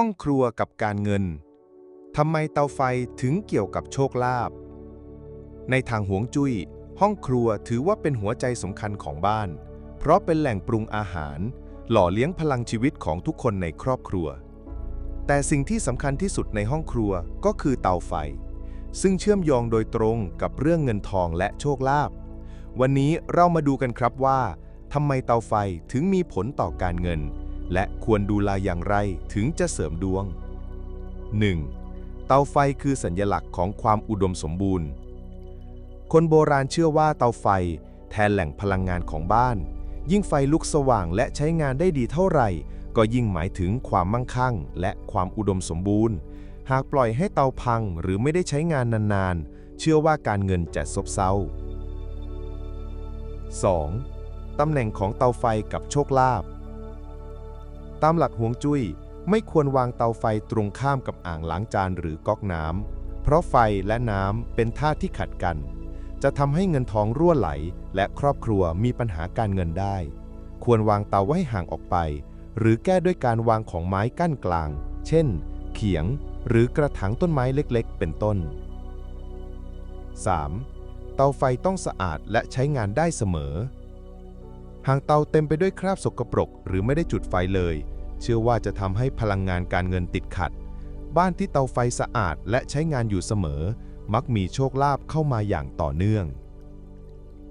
ห้องครัวกับการเงิน ทำไมเตาไฟถึงเกี่ยวกับโชคลาภ ในทางหวงจุ้ย ห้องครัวถือว่าเป็นหัวใจสำคัญของบ้าน เพราะเป็นแหล่งปรุงอาหาร หล่อเลี้ยงพลังชีวิตของทุกคนในครอบครัว แต่สิ่งที่สำคัญที่สุดในห้องครัวก็คือเตาไฟ ซึ่งเชื่อมโยงโดยตรงกับเรื่องเงินทองและโชคลาภ วันนี้เรามาดูกันครับว่าทำไมเตาไฟถึงมีผลต่อการเงิน และควรดูแลอย่างไรถึงจะเสริมดวง 1. เตาไฟคือสัญลักษณ์ของความอุดมสมบูรณ์ คนโบราณเชื่อว่าเตาไฟแทนแหล่งพลังงานของบ้าน ยิ่งไฟลุกสว่างและใช้งานได้ดีเท่าไหร่ ก็ยิ่งหมายถึงความมั่งคั่ง และความอุดมสมบูรณ์ หากปล่อยให้เตาพังหรือไม่ได้ใช้งานนานๆ เชื่อว่าการเงินจะซบเซา 2. ตำแหน่งของเตาไฟกับโชคลาภ ตามหลักฮวงจุ้ยไม่ควรวางเตาไฟตรงข้ามกับอ่างล้างจานหรือก๊อกน้ำ เพราะไฟและน้ำเป็นธาตุที่ขัดกัน จะทำให้เงินทองรั่วไหล และครอบครัวมีปัญหาการเงินได้ ควรวางเตาไว้ห่างออกไป หรือแก้ด้วยการวางของไม้กั้นกลาง เช่น เขียง หรือกระถางต้นไม้เล็กๆ เป็นต้น 3. เตาไฟต้องสะอาดและใช้งานได้เสมอ หากเตาเต็มไปด้วยคราบสกปรก หรือไม่ได้จุดไฟเลย เชื่อว่าจะทำให้พลังงานการเงินติดขัด บ้านที่เตาไฟสะอาดและใช้งานอยู่เสมอ มักมีโชคลาภเข้ามาอย่างต่อเนื่อง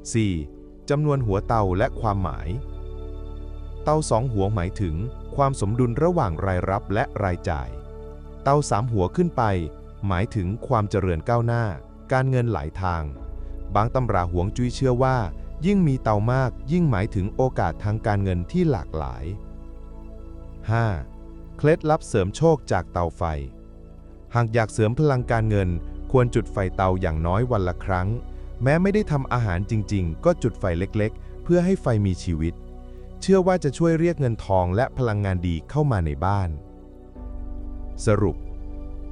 4. จำนวนหัวเตาและความหมาย เตาสองหัวหมายถึง ความสมดุลระหว่างรายรับและรายจ่าย เตาสามหัวขึ้นไป หมายถึงความเจริญก้าวหน้า การเงินหลายทาง บางตำราหวงจุ้ยเชื่อว่า ยิ่งมีเตามากยิ่งหมายถึงโอกาสทางการเงินที่หลากหลาย 5. เคล็ดลับเสริมโชคจากเตาไฟ หากอยากเสริมพลังการเงิน ควรจุดไฟเตาอย่างน้อยวันละครั้ง แม้ไม่ได้ทำอาหารจริง ๆ ก็จุดไฟเล็กๆ เพื่อให้ไฟมีชีวิต เชื่อว่าจะช่วยเรียกเงินทองและพลังงานดีเข้ามาในบ้าน สรุป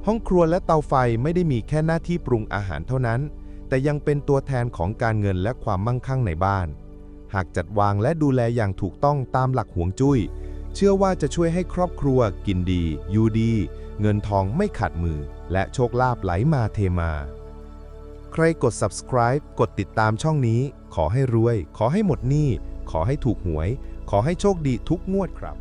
ห้องครัวและเตาไฟไม่ได้มีแค่หน้าที่ปรุงอาหารเท่านั้น แต่ยังเป็นตัวแทนของการเงินและความมั่งคั่งในบ้าน หากจัดวางและดูแลอย่างถูกต้องตามหลักหวงจุ้ย เชื่อว่าจะช่วยให้ครอบครัว กินดี อยู่ดี เงินทองไม่ขาดมือ และโชคลาภไหลมาเทมา ใครกด subscribe กดติดตามช่องนี้ ขอให้รวย ขอให้หมดหนี้ ขอให้ถูกหวย ขอให้โชคดีทุกงวดครับ